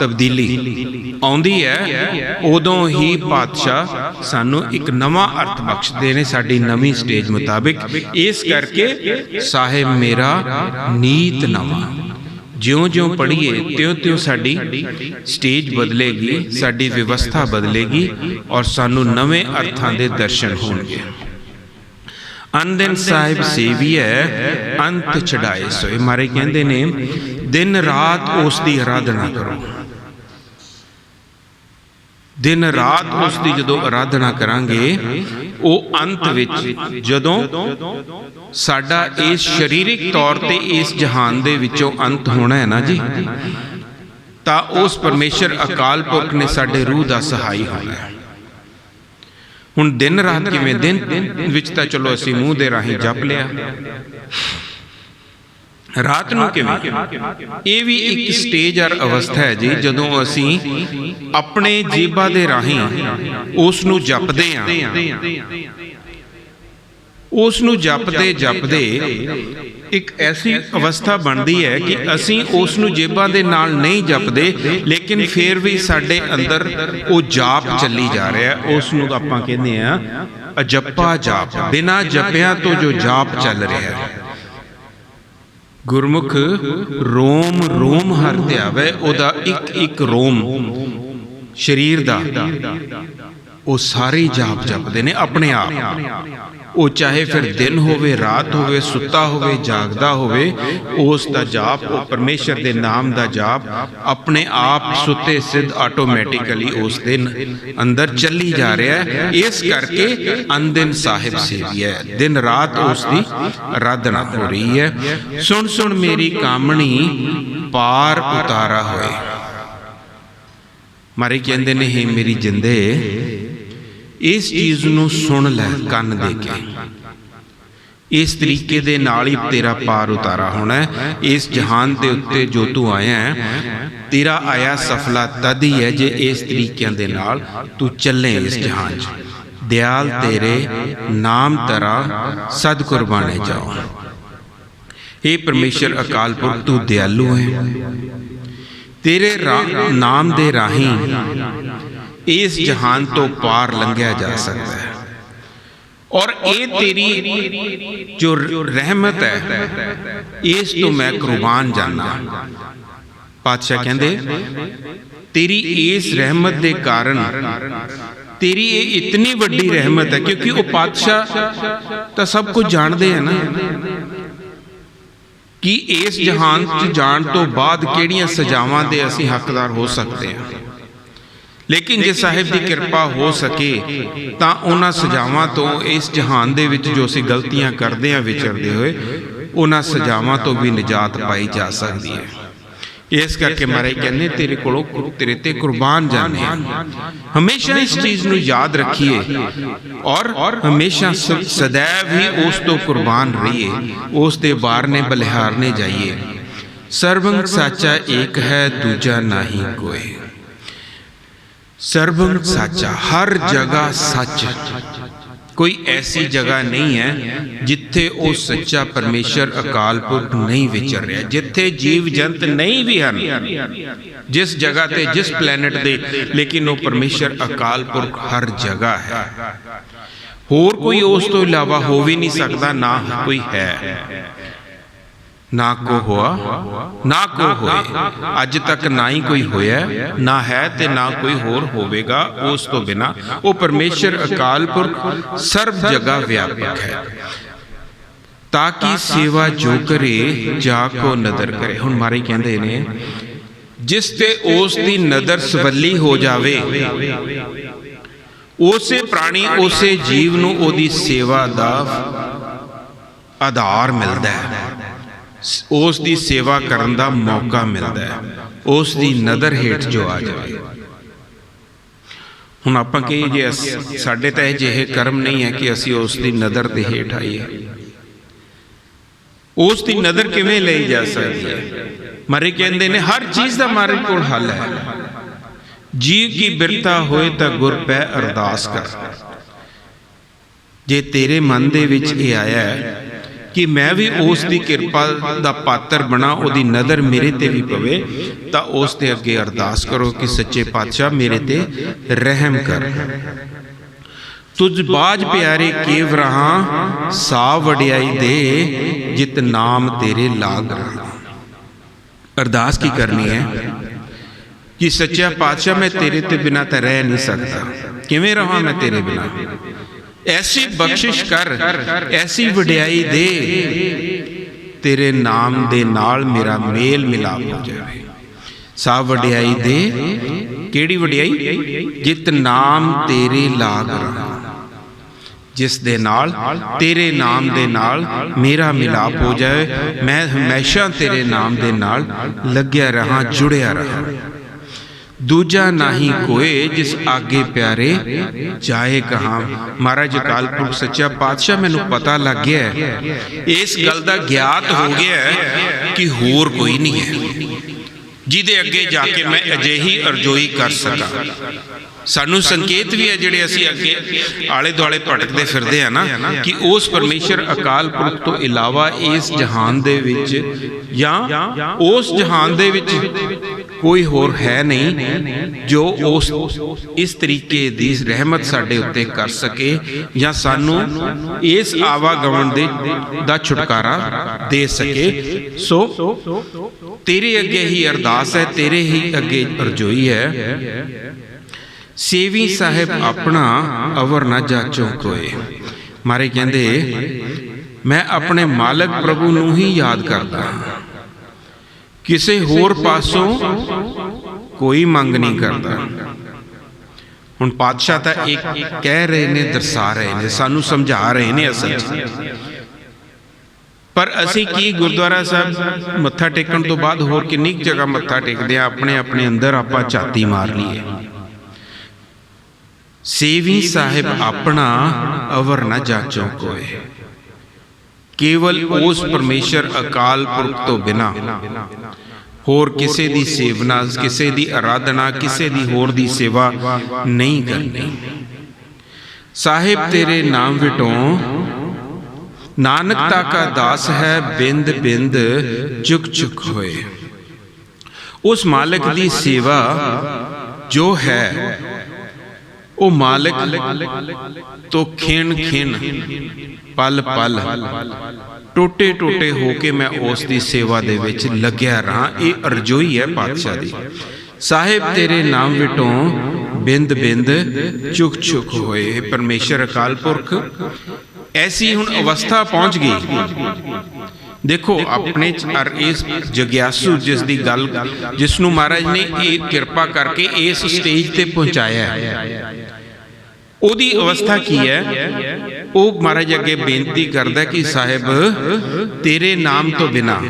ਤਬਦੀਲੀ ਆਉਂਦੀ ਹੈ, ਉਦੋਂ ਹੀ ਪਾਤਸ਼ਾਹ ਸਾਨੂੰ ਇੱਕ ਨਵਾਂ ਅਰਥ ਬਖਸ਼ਦੇ ਨੇ ਸਾਡੀ ਨਵੀਂ ਸਟੇਜ ਮੁਤਾਬਿਕ। ਇਸ ਕਰਕੇ ਸਾਹਿਬ ਮੇਰਾ ਨੀਤ ਨਵਾਂ। ਜਿਉਂ-ਜਿਉਂ ਪੜ੍ਹੀਏ ਤਿਉਂ-ਤਿਉਂ ਸਾਡੀ ਸਟੇਜ ਬਦਲੇਗੀ ਸਾਡੀ ਵਿਵਸਥਾ ਬਦਲੇਗੀ ਔਰ ਸਾਨੂੰ ਨਵੇਂ ਅਰਥਾਂ ਦੇ ਦਰਸ਼ਨ ਹੋਣਗੇ। ਅੰਦਨ ਸਾਹਿਬ ਸੇਵੀਐ ਅੰਤ ਚੜਾਏ ਸੋਏ। ਮਾਰੇ ਕਹਿੰਦੇ ਨੇ ਦਿਨ ਰਾਤ ਉਸ ਦੀ ਆਰਾਧਨਾ ਕਰੋ। ਦਿਨ ਰਾਤ ਉਸ ਦੀ ਜਦੋਂ ਆਰਾਧਨਾ ਕਰਾਂਗੇ, ਉਹ ਅੰਤ ਵਿੱਚ ਜਦੋਂ ਸਾਡਾ ਇਸ ਸਰੀਰਿਕ ਤੌਰ ਤੇ ਇਸ ਜਹਾਨ ਦੇ ਵਿੱਚੋਂ ਅੰਤ ਹੋਣਾ ਹੈ ਨਾ ਜੀ, ਤਾਂ ਉਸ ਪਰਮੇਸ਼ਰ ਅਕਾਲ ਪੁਰਖ ਨੇ ਸਾਡੇ ਰੂਹ ਦਾ ਸਹਾਈ ਹੋਣਾ ਹੈ। ਹੁਣ ਦਿਨ ਰਾਤ ਕਿਵੇਂ ਦਿਨ ਵਿੱਚ ਤਾਂ ਚਲੋ ਅਸੀਂ ਮੂੰਹ ਦੇ ਰਾਹੀਂ ਜਪ ਲਿਆ। ਰਾਤ ਨੂੰ ਕਿਵੇਂ? ਇਹ ਵੀ ਇੱਕ ਸਟੇਜ ਔਰ ਅਵਸਥਾ ਹੈ ਜੀ, ਜਦੋਂ ਅਸੀਂ ਆਪਣੇ ਜੀਬਾਂ ਦੇ ਰਾਹੀਂ ਉਸ ਨੂੰ ਜਪਦੇ ਆਂ ਉਸ ਨੂੰ ਜਪਦੇ ਜਪਦੇ ਇੱਕ ਐਸੀ ਅਵਸਥਾ ਬਣਦੀ ਹੈ ਕਿ ਅਸੀਂ ਉਸ ਨੂੰ ਜੇਬਾਂ ਦੇ ਨਾਲ ਨਹੀਂ ਜਪਦੇ, ਲੇਕਿਨ ਫਿਰ ਵੀ ਸਾਡੇ ਅੰਦਰ ਉਹ ਜਾਪ ਚੱਲੀ ਜਾ ਰਿਹਾ ਹੈ। ਉਸ ਨੂੰ ਆਪਾਂ ਕਹਿੰਦੇ ਆ ਅਜੱਪਾ ਜਾਪ। ਬਿਨਾ ਜਪਿਆਂ ਤੋਂ ਜੋ ਜਾਪ ਚੱਲ ਰਿਹਾ ਹੈ। ਗੁਰਮੁਖ ਰੋਮ ਰੋਮ ਹਰ ਧਿਆਵੇ, ਉਹਦਾ ਇੱਕ ਇੱਕ ਰੋਮ ਸਰੀਰ ਦਾ। ਉਹ ਸਾਰੇ ਜਾਪ ਜਪਦੇ ਨੇ ਆਪਣੇ ਆਪ। ਉਹ ਚਾਹੇ ਫਿਰ ਦਿਨ ਹੋਵੇ, ਰਾਤ ਹੋਵੇ, ਸੁੱਤਾ ਹੋਵੇ, ਜਾਗਦਾ ਹੋਵੇ, ਉਸ ਦਾ ਜਾਪ, ਉਹ ਪਰਮੇਸ਼ਰ ਦੇ ਨਾਮ ਦਾ ਜਾਪ ਆਪਣੇ ਆਪ ਸੁੱਤੇ ਸਿੱਧ ਆਟੋਮੈਟਿਕਲੀ ਉਸ ਦੇ ਅੰਦਰ ਚੱਲੀ ਜਾ ਰਿਹਾ ਹੈ। ਇਸ ਕਰਕੇ ਅੰਦਿਨ ਸਾਹਿਬ ਸੇਵੀ ਹੈ। ਦਿਨ ਰਾਤ ਉਸ ਦੀ ਆਰਾਧਨਾ ਹੋ ਰਹੀ ਹੈ। ਸੁਣ ਸੁਣ ਮੇਰੀ ਕਾਮਣੀ, ਪਾਰ ਉਤਾਰਾ ਹੋਏ। ਮਾਰੇ ਕਹਿੰਦੇ ਨੇ, ਹੀ ਮੇਰੀ ਜਿੰਦੇ ਇਸ ਚੀਜ਼ ਨੂੰ ਸੁਣ ਲੈ, ਕੰਨ ਦੇ ਕੇ ਇਸ ਤਰੀਕੇ ਦੇ ਨਾਲ ਹੀ ਤੇਰਾ ਪਾਰ ਉਤਾਰਾ ਹੋਣਾ ਹੈ। ਇਸ ਜਹਾਨ ਦੇ ਉੱਤੇ ਜੋ ਤੂੰ ਆਇਆ ਹੈ, ਤੇਰਾ ਆਇਆ ਸਫਲਾ ਤਦ ਹੀ ਹੈ ਜੇ ਇਸ ਤਰੀਕਿਆਂ ਦੇ ਨਾਲ ਤੂੰ ਚੱਲੇ ਇਸ ਜਹਾਨ 'ਚ। ਦਿਆਲ ਤੇਰੇ ਨਾਮ ਤਰਾ ਸਦ ਕੁਰਬਾਨੇ ਜਾਓ। हे ਪਰਮੇਸ਼ਰ, ਅਕਾਲ ਪੁਰਖ, ਤੂੰ ਦਿਆਲੂ ਹੈ। ਤੇਰੇ ਨਾਮ ਦੇ ਰਾਹੀਂ ਇਸ ਜਹਾਨ ਤੋਂ ਪਾਰ ਲੰਘਿਆ ਜਾ ਸਕਦਾ ਹੈ। ਔਰ ਇਹ ਤੇਰੀ ਜੋ ਰਹਿਮਤ ਹੈ, ਇਸ ਤੋਂ ਮੈਂ ਕੁਰਬਾਨ ਜਾਣਾ ਪਾਤਸ਼ਾਹ ਕਹਿੰਦੇ, ਤੇਰੀ ਇਸ ਰਹਿਮਤ ਦੇ ਕਾਰਨ, ਤੇਰੀ ਇਹ ਇਤਨੀ ਵੱਡੀ ਰਹਿਮਤ ਹੈ, ਕਿਉਂਕਿ ਉਹ ਪਾਤਸ਼ਾਹ ਤਾਂ ਸਭ ਕੁਝ ਜਾਣਦੇ ਹੈ ਨਾ। ਕਿ ਇਸ ਜਹਾਨ 'ਚ ਜਾਣ ਤੋਂ ਬਾਅਦ ਕਿਹੜੀਆਂ ਸਜ਼ਾਵਾਂ ਦੇ ਅਸੀਂ ਹੱਕਦਾਰ ਹੋ ਸਕਦੇ ਹਾਂ? ਲੇਕਿਨ ਜੇ ਸਾਹਿਬ ਦੀ ਕਿਰਪਾ ਹੋ ਸਕੇ ਤਾਂ ਉਹਨਾਂ ਸਜ਼ਾਵਾਂ ਤੋਂ ਇਸ ਜਹਾਨ ਦੇ ਵਿੱਚ ਜੋ ਅਸੀਂ ਗਲਤੀਆਂ ਕਰਦੇ ਹਾਂ ਵਿਚਰਦੇ ਹੋਏ ਉਹਨਾਂ ਸਜ਼ਾਵਾਂ ਤੋਂ ਵੀ ਨਿਜਾਤ ਪਾਈ ਜਾ ਸਕਦੀ ਹੈ। ਇਸ ਕਰਕੇ ਮਾਰੇ ਕਹਿੰਦੇ ਤੇਰੇ ਕੋਲੋਂ ਤੇਰੇ ਤੇ ਕੁਰਬਾਨ ਜਾਣੇ ਹਮੇਸ਼ਾ ਇਸ ਚੀਜ਼ ਨੂੰ ਯਾਦ ਰੱਖੀਏ ਔਰ ਹਮੇਸ਼ਾ ਸदैव ਹੀ ਉਸ ਤੋਂ ਕੁਰਬਾਨ ਰਹੀਏ। ਉਸ ਦੇ ਬਾਰਨੇ ਬਲਿਹਾਰਨੇ ਜਾਈਏ। ਸਰਬੰਗ ਸਾਚਾ ਇੱਕ ਹੈ ਦੂਜਾ ਨਹੀਂ ਕੋਈ ਸਰਬੰਗ ਸਾਚਾ ਹਰ ਜਗ੍ਹਾ ਸੱਚ। ਕੋਈ ਐਸੀ ਜਗ੍ਹਾ ਨਹੀਂ ਹੈ ਜਿੱਥੇ ਉਹ ਸੱਚਾ ਪਰਮੇਸ਼ਰ ਅਕਾਲ ਪੁਰਖ ਨਹੀਂ ਵਿਚਰ ਰਿਹਾ ਜਿੱਥੇ ਜੀਵ ਜੰਤ ਨਹੀਂ ਵੀ ਹਨ। ਜਿਸ ਜਗ੍ਹਾ ਤੇ ਜਿਸ ਪਲੈਨਟ ਦੇ ਲੇਕਿਨ ਉਹ ਪਰਮੇਸ਼ਰ ਅਕਾਲ ਪੁਰਖ ਹਰ ਜਗ੍ਹਾ ਹੈ। ਹੋਰ ਕੋਈ ਉਸ ਤੋਂ ਇਲਾਵਾ ਹੋ ਵੀ ਨਹੀਂ ਸਕਦਾ ਨਾ ਕੋਈ ਹੈ। ਨਾ ਕੋ ਹੋਆ, ਨਾ ਕੋ ਹੋਏ। ਅੱਜ ਤੱਕ ਨਾ ਹੀ ਕੋਈ ਹੋਇਆ, ਨਾ ਹੈ ਤੇ ਨਾ ਕੋਈ ਹੋਰ ਹੋਵੇਗਾ, ਉਸ ਤੋਂ ਬਿਨਾ ਉਹ ਪਰਮੇਸ਼ਰ ਅਕਾਲ ਪੁਰਖ, ਸਰਬ ਜਗ੍ਹਾ ਵਿਆਪਕ ਹੈ। ਤਾਂ ਕਿ ਸੇਵਾ ਜੋ ਕਰੇ, ਜਾ ਕੋ ਨਦਰ ਕਰੇ। ਹੁਣ ਮਾਰੇ ਕਹਿੰਦੇ ਨੇ, ਜਿਸ ਤੇ ਉਸ ਦੀ ਨਦਰ ਸਵੱਲੀ ਹੋ ਜਾਵੇ, ਉਸੇ ਪ੍ਰਾਣੀ, ਉਸੇ ਜੀਵ ਨੂੰ ਉਹਦੀ ਸੇਵਾ ਦਾ ਆਧਾਰ ਮਿਲਦਾ ਹੈ। ਉਸ ਦੀ ਸੇਵਾ ਕਰਨ ਦਾ ਮੌਕਾ ਮਿਲਦਾ ਹੈ। ਉਸ ਦੀ ਨਜ਼ਰ ਹੇਠ ਜੋ ਆ ਜਾਵੇ। ਹੁਣ ਆਪਾਂ ਕਹੀਏ ਜੇ ਸਾਡੇ ਤਾਂ ਇਹ ਜਿਹੇ ਕਰਮ ਨਹੀਂ ਹੈ ਕਿ ਅਸੀਂ ਉਸ ਦੀ ਨਜ਼ਰ ਦੇ ਹੇਠ ਆਈਏ। ਉਸ ਦੀ ਨਜ਼ਰ ਕਿਵੇਂ ਲਈ ਜਾ ਸਕਦੀ ਹੈ? ਮਾਰੇ ਕਹਿੰਦੇ ਨੇ, ਹਰ ਚੀਜ਼ ਦਾ ਮਾਰੇ ਕੋਲ ਹੱਲ ਹੈ। ਜੀ ਕੀ ਬਿਰਤਾ ਹੋਏ ਤਾਂ ਗੁਰ ਪੈ ਅਰਦਾਸ ਕਰ। ਜੇ ਤੇਰੇ ਮਨ ਦੇ ਵਿੱਚ ਇਹ ਆਇਆ ਹੈ ਕਿ ਮੈਂ ਵੀ ਉਸ ਦੀ ਕਿਰਪਾ ਦਾ ਪਾਤਰ ਬਣਾ, ਉਹਦੀ ਨਜ਼ਰ ਮੇਰੇ ਤੇ ਵੀ ਪਵੇ, ਤਾਂ ਉਸ ਦੇ ਅੱਗੇ ਅਰਦਾਸ ਕਰੋ ਕਿ ਸੱਚੇ ਪਾਤਸ਼ਾਹ ਮੇਰੇ ਤੇ ਰਹਿਮ ਕਰ। ਤੁਝ ਬਾਜ ਪਿਆਰੇ ਕੇਵ ਰਹਾ ਸਾ ਵਡਿਆਈ ਦੇ, ਜਿਤ ਨਾਮ ਤੇਰੇ ਲਾਗ ਰਹਾ। ਅਰਦਾਸ ਕੀ ਕਰਨੀ ਹੈ? ਕਿ ਸੱਚਾ ਪਾਤਸ਼ਾਹ ਮੈਂ ਤੇਰੇ ਤੇ ਬਿਨਾ ਤਾਂ ਰਹਿ ਨਹੀਂ ਸਕਦਾ। ਕਿਵੇਂ ਰਹਾ ਮੈਂ ਤੇਰੇ ਬਿਨਾ? ਐਸੀ ਬਖਸ਼ਿਸ਼ ਕਰ ਐਸੀ ਵਡਿਆਈ ਦੇ ਤੇਰੇ ਨਾਮ ਦੇ ਨਾਲ ਮੇਰਾ ਮੇਲ ਮਿਲਾਪ ਹੋ ਜਾਵੇ। ਸਾ ਵਡਿਆਈ ਦੇ ਕਿਹੜੀ ਵਡਿਆਈ? ਜਿਤ ਨਾਮ ਤੇਰੇ ਲਾਗ ਰਹਾ। ਜਿਸ ਦੇ ਨਾਲ ਤੇਰੇ ਨਾਮ ਦੇ ਨਾਲ ਮੇਰਾ ਮਿਲਾਪ ਹੋ ਜਾਏ ਮੈਂ ਹਮੇਸ਼ਾ ਤੇਰੇ ਨਾਮ ਦੇ ਨਾਲ ਲੱਗਿਆ ਰਹਾ ਜੁੜਿਆ ਰਹਾ। ਦੂਜਾ ਨਹੀਂ ਕੋਏ ਜਿਸ ਆਗੇ ਪਿਆਰੇ ਜਾਏ ਕਹਾ। ਮਹਾਰਾਜ ਅਕਾਲ ਪੁਰਖ ਸੱਚਾ ਪਾਤਸ਼ਾਹ, ਮੈਨੂੰ ਪਤਾ ਲੱਗ ਗਿਆ ਇਸ ਗੱਲ ਦਾ ਗਿਆਤ ਹੋ ਗਿਆ ਕਿ ਹੋਰ ਕੋਈ ਨਹੀਂ ਹੈ। ਜਿਹਦੇ ਅੱਗੇ ਜਾ ਕੇ ਮੈਂ ਅਜਿਹੀ ਅਰਜ਼ੋਈ ਕਰ ਸਕਾਂ। ਸਾਨੂੰ ਸੰਕੇਤ ਵੀ ਹੈ ਜਿਹੜੇ ਅਸੀਂ ਅੱਗੇ ਆਲੇ ਦੁਆਲੇ ਭਟਕਦੇ ਫਿਰਦੇ ਆ ਨਾ, ਕਿ ਉਸ ਪਰਮੇਸ਼ਰ ਅਕਾਲ ਪੁਰਖ ਤੋਂ ਇਲਾਵਾ ਇਸ ਜਹਾਨ ਦੇ ਵਿੱਚ ਜਾਂ ਉਸ ਜਹਾਨ ਦੇ ਵਿੱਚ ਕੋਈ ਹੋਰ ਹੈ ਨਹੀਂ ਜੋ ਉਸ ਇਸ ਤਰੀਕੇ ਦੀ ਰਹਿਮਤ ਸਾਡੇ ਉੱਤੇ ਕਰ ਸਕੇ ਜਾਂ ਸਾਨੂੰ ਇਸ ਆਵਾਗਮਨ ਦੇ ਦਾ ਛੁਟਕਾਰਾ ਦੇ ਸਕੇ। ਸੋ, ਤੇਰੇ ਅੱਗੇ ਹੀ ਅਰਦਾਸ ਹੈ, ਤੇਰੇ ਹੀ ਅੱਗੇ ਅਰਜ਼ੋਈ ਹੈ। ਸੇਵੀ ਸਾਹਿਬ ਆਪਣਾ ਅਵਰ ਨਾ ਜਾਚੋ ਕੋਏ। ਮਾਰੇ ਕਹਿੰਦੇ, ਮੈਂ ਆਪਣੇ ਮਾਲਕ ਪ੍ਰਭੂ ਨੂੰ ਹੀ ਯਾਦ ਕਰਦਾ ਹਾਂ। ਕਿਸੇ ਹੋਰ ਪਾਸੋਂ ਕੋਈ ਮੰਗ ਨਹੀਂ ਕਰਦਾ। ਹੁਣ ਪਾਤਸ਼ਾਹ ਤਾਂ ਇੱਕ ਕਹਿ ਰਹੇ ਨੇ, ਦਰਸਾ ਰਹੇ ਨੇ, ਸਾਨੂੰ ਸਮਝਾ ਰਹੇ ਨੇ ਅਸਲ 'ਚ। ਪਰ ਅਸੀਂ ਕੀ ਗੁਰਦੁਆਰਾ ਸਾਹਿਬ ਮੱਥਾ ਟੇਕਣ ਤੋਂ ਬਾਅਦ ਹੋਰ ਕਿੰਨੀ ਕੁ ਜਗ੍ਹਾ ਮੱਥਾ ਟੇਕਦੇ ਆ ਆਪਣੇ ਆਪਣੇ ਅੰਦਰ ਆਪਾਂ ਝਾਤੀ ਮਾਰ ਲਈਏ। ਸੇਵੀ ਸਾਹਿਬ ਆਪਣਾ ਅਵਰ ਨਾ ਜਾਚੋ ਕੋਏ ਕੇਵਲ ਉਸ ਪਰਮੇਸ਼ਰ ਅਕਾਲ ਪੁਰਖ ਤੋਂ ਬਿਨਾ। ਹੋਰ ਕਿਸੇ ਦੀ ਸੇਵਨਾ, ਕਿਸੇ ਦੀ ਆਰਾਧਨਾ ਕਿਸੇ ਦੀ ਹੋਰ ਦੀ ਸੇਵਾ ਨਹੀਂ ਕਰਨੀ। ਸਾਹਿਬ, ਤੇਰੇ ਨਾਮ ਵਿਟੋਂ ਨਾਨਕਤਾ ਕਾ ਦਾਸ ਹੈ, ਬਿੰਦ ਬਿੰਦ ਚੁਕ ਚੁਕ ਹੋਏ। ਉਸ ਮਾਲਕ ਦੀ ਸੇਵਾ ਜੋ ਹੈ ਉਹ ਮਾਲਕ ਤੋਂ ਖਿਣ ਖਿਣ, ਪਲ ਪਲ, ਟੋਟੇ ਟੋਟੇ ਹੋ ਕੇ ਮੈਂ ਉਸ ਦੀ ਸੇਵਾ ਦੇ ਵਿੱਚ ਲੱਗਿਆ ਰਹਾ। ਇਹ ਅਰਜ਼ੋਈ ਹੈ ਪਾਤਸ਼ਾਹ ਦੀ। ਸਾਹਿਬ, ਤੇਰੇ ਨਾਮ ਵਿਟੋਂ ਬਿੰਦ ਬਿੰਦ ਚੁਕ ਚੁਕ ਹੋਏ। ਪਰਮੇਸ਼ਰ, ਅਕਾਲ ਪੁਰਖ, ਐਸੀ ਹੁਣ ਅਵਸਥਾ ਪਹੁੰਚ ਗਈ। ਦੇਖੋ, ਆਪਣੇ ਚ ਅਰ ਇਸ ਜਗਿਆਸੂ ਜਿਸ ਦੀ ਗੱਲ, ਜਿਸ ਨੂੰ ਮਹਾਰਾਜ ਨੇ ਇਹ ਕਿਰਪਾ ਕਰਕੇ ਇਸ ਸਟੇਜ ਤੇ ਪਹੁੰਚਾਇਆ ਹੈ। ਉਹਦੀ ਅਵਸਥਾ ਕੀ ਹੈ? ਉਹ ਮਹਾਰਾਜ ਅੱਗੇ ਬੇਨਤੀ ਕਰਦਾ ਕਿ ਸਾਹਿਬ, ਤੇਰੇ ਨਾਮ ਤੋਂ ਬਿਨਾ